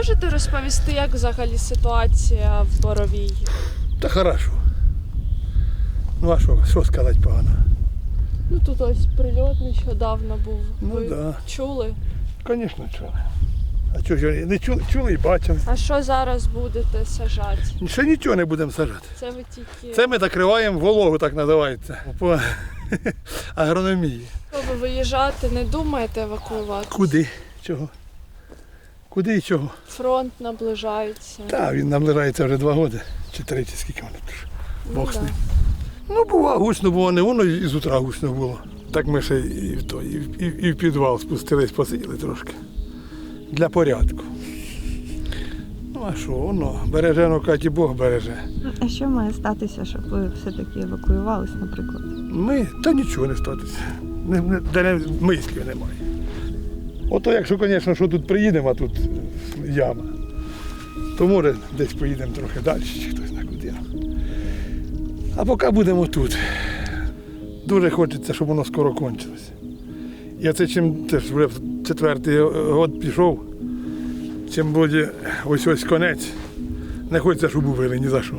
можете розповісти, як взагалі ситуація в Боровій? Та хорошо. Ну а що, що сказати погано? Ну тут ось прильот нещодавно був. Ну Ви да. чули? Звісно, чули. А чого ж не чули, чули і бачили. А що зараз будете сажати? Ще нічого не будемо сажати. Це ви тільки Це ми закриваємо вологу, так називається. По агрономії. Ви виїжджати, не думаєте евакуювати? Куди? Чого? Куди і чого? Фронт наближається. Та він наближається вже два роки. Чи три, скільки воно тут. Бог Ну з ним. Ну, бува, гучно було, не воно і з утра гучно було. Так ми ще і в, то, і, в- і, і в підвал спустились, посиділи трошки. Для порядку. Ну а що, воно, береже, ну Каті Бог береже. А що має статися, щоб ви все-таки евакуювались, наприклад? Ми, та нічого не статися. Не, не, де не, мислів немає. Ото якщо, звісно, що тут приїдемо, а тут яма, то може десь поїдемо трохи далі, чи хтось на куди. А поки будемо тут. Дуже хочеться, щоб воно скоро кончилося. І це чим це вже четвертий год пішов, чим буде ось ось конець. Не хочеться, щоб убили ні за що.